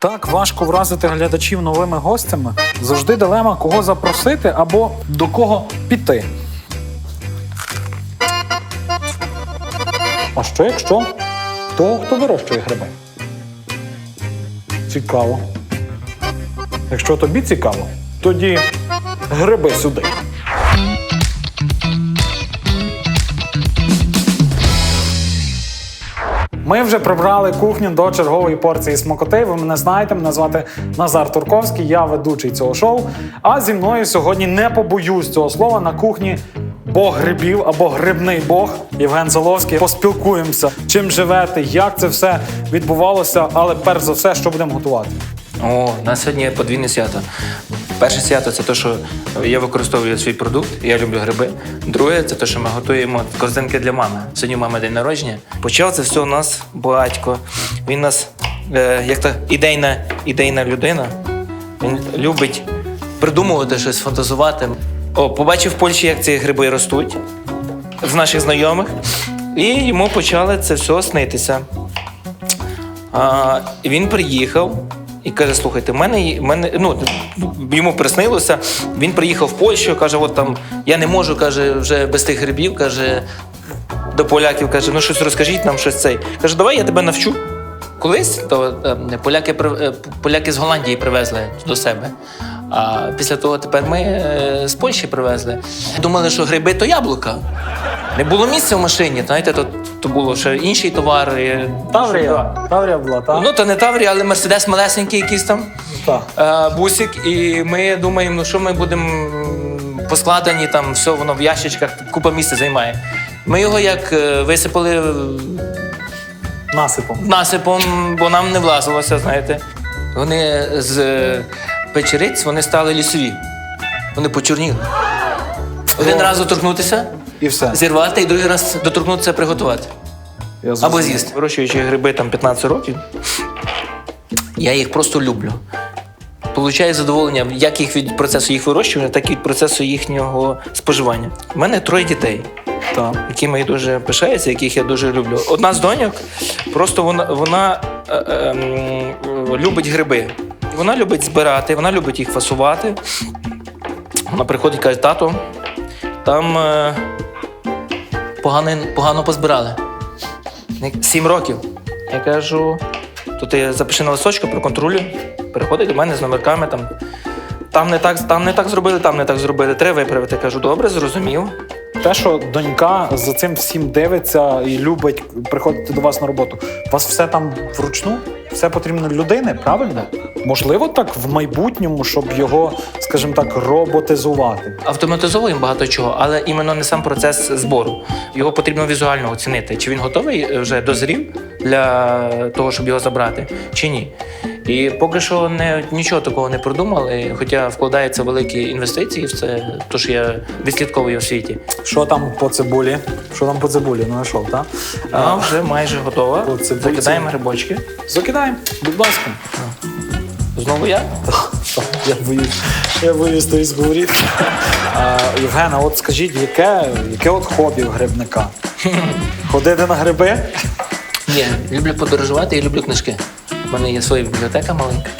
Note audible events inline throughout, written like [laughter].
Так важко вразити глядачів новими гостями. Завжди дилема, кого запросити або до кого піти. А що якщо того, хто вирощує гриби? Цікаво. Якщо тобі цікаво, тоді гриби сюди. Ми вже прибрали кухню до чергової порції смакоти. Ви мене знаєте, мене звати Назар Турковський, я ведучий цього шоу. А зі мною сьогодні не побоюсь цього слова на кухні Бог грибів або грибний Бог Євген Соловський. Поспілкуємося, чим живете, як це все відбувалося, але перш за все, що будемо готувати. О, у нас сьогодні подвійне свято. Перше свято це те, що я використовую свій продукт, я люблю гриби. Друге, це те, що ми готуємо корзинки для мами. Сьогодні мами день народження. Почав це все у нас батько. Він нас е, як та ідейна, ідейна людина. Він любить придумувати щось, фантазувати. О, побачив в Польщі, як ці гриби ростуть з наших знайомих, і йому почали це все снитися. А, він приїхав і каже: слухайте, мене, мене ну, йому приснилося. Він приїхав в Польщу, каже, от там я не можу, каже, вже без тих грибів, каже, до поляків каже, ну щось розкажіть нам щось цей. Каже, давай я тебе навчу. Колись то е, поляки, е, поляки з Голландії привезли до себе. А після того тепер ми е, з Польщі привезли. Думали, що гриби то яблука. Не було місця в машині, знаєте, то, то було ще інший товар. е, Таврія. Таврія була, так? Ну, то не Таврія, але Мерседес малесенький якийсь там. так. Е, бусик, і ми думаємо, ну що ми будемо поскладені там, все воно в ящичках, купа місця займає. Ми його як е, висипали е, Насипом. насипом, бо нам не влазилося, знаєте. Вони з е, печериць вони стали лісові. Вони почорніли. Один раз доторкнутися, І все. зірвати, і другий раз доторкнутися, приготувати. Я Або зрозумів. з'їсти. Вирощуючи гриби там 15 років, я їх просто люблю. Получаю задоволення як їх від процесу їх вирощування, так і від процесу їхнього споживання. У мене троє дітей, Так. якими я дуже пишаюся, яких я дуже люблю. Одна з доньок, просто вона, вона е, е, м, любить гриби. Вона любить збирати, вона любить їх фасувати. Вона приходить і каже, тато, там е, погано, погано позбирали. Сім років. Я кажу, то ти запиши на листочку, проконтролюй. Приходить до мене з номерками там. Там не так, там не так зробили, там не так зробили. Треба виправити. Я кажу, добре, зрозумів. Те, що донька за цим всім дивиться і любить приходити до вас на роботу, у вас все там вручну, все потрібно людини, правильно? Можливо, так в майбутньому, щоб його, скажімо так, роботизувати. Автоматизовуємо багато чого, але іменно не сам процес збору. Його потрібно візуально оцінити, чи він готовий е, вже дозрів для того, щоб його забрати, чи ні. І поки що не, нічого такого не продумали, хоча вкладаються великі інвестиції в це, то що я відслідковую в світі. Що там по цибулі? Що там по цибулі? Ну, знайшов, так? А вже майже готова. О, це Закидаємо грибочки. Закидаємо, будь ласка. Знову я. Я боюсь, я боюсь тої сковорідки. Євгена, от скажіть, яке, яке от хобі у грибника? Ходити на гриби? Ні, люблю подорожувати і люблю книжки. У мене є своя бібліотека маленька.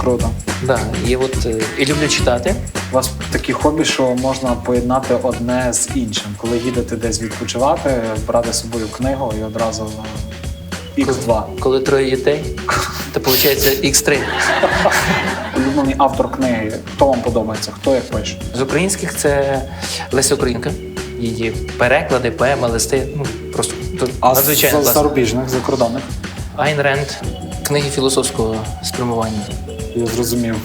Круто. Да, і от е, і люблю читати. У вас такі хобі, що можна поєднати одне з іншим. Коли їдете десь відпочивати, брати з собою книгу і одразу на X2. Коли троє дітей, то виходить X3. Улюблений автор книги. Хто вам подобається? Хто як пише? З українських це Леся Українка. Її переклади, поеми, листи. Ну просто А надзвичайно з зарубіжних, закордонних? Айн Ренд, книги філософського спрямування. Я зрозумів.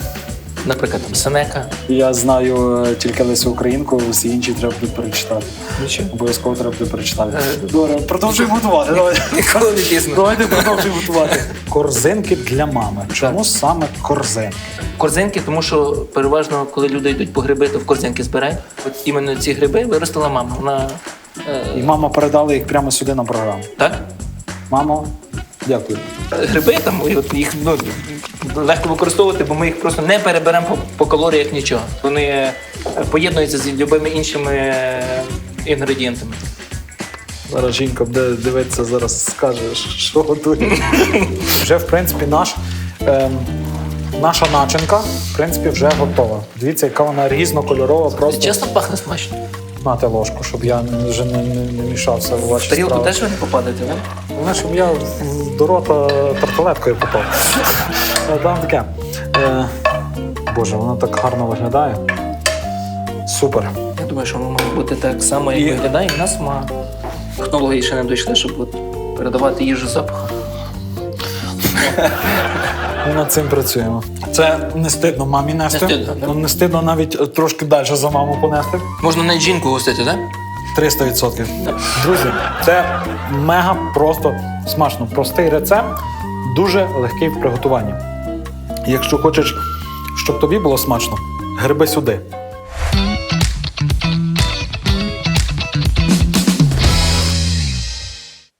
Наприклад, там Сенека. Я знаю е, тільки Лесю Українку, всі інші треба буде перечитати. Нічого. Обов'язково треба буде перечитати. Е, Добре, продовжуємо готувати. [laughs] Ніколи не пізно. Давайте продовжуємо готувати. [laughs] Корзинки для мами. Чому саме корзинки? Корзинки, тому що переважно, коли люди йдуть по гриби, то в корзинки збирають. От іменно ці гриби виростила мама. Вона е, І мама передала їх прямо сюди на програму. так? Мамо, дякую. Гриби там і от їх ну, легко використовувати, бо ми їх просто не переберемо по, по калоріях нічого. Вони е, поєднуються з любими іншими е, інгредієнтами. Зараз жінка буде дивитися, зараз скаже, що готує. [laughs] Вже, в принципі, наш Ем, наша начинка, в принципі, вже готова. Дивіться, яка вона різнокольорова, просто Чесно, пахне смачно. Мати ложку, щоб я вже не, не, не мішався в ваші В тарілку справи. теж ви не попадете, так? Головне, щоб я в- до рота тарталеткою попав. Е, Там таке. Е, Боже, воно так гарно виглядає. Супер. Я думаю, що воно має бути так само, як І- виглядає, і на смак. Технології ще не дійшли, щоб от передавати їжу запахом. Ми над цим працюємо. Це не стидно мамі нести. Не стидно, да? Ну, не стидно навіть е, трошки далі за маму понести. Можна навіть жінку гостити, так? 300%. Друзі, це мега просто смачно. Простий рецепт, дуже легкий в приготуванні. Якщо хочеш, щоб тобі було смачно, гриби сюди.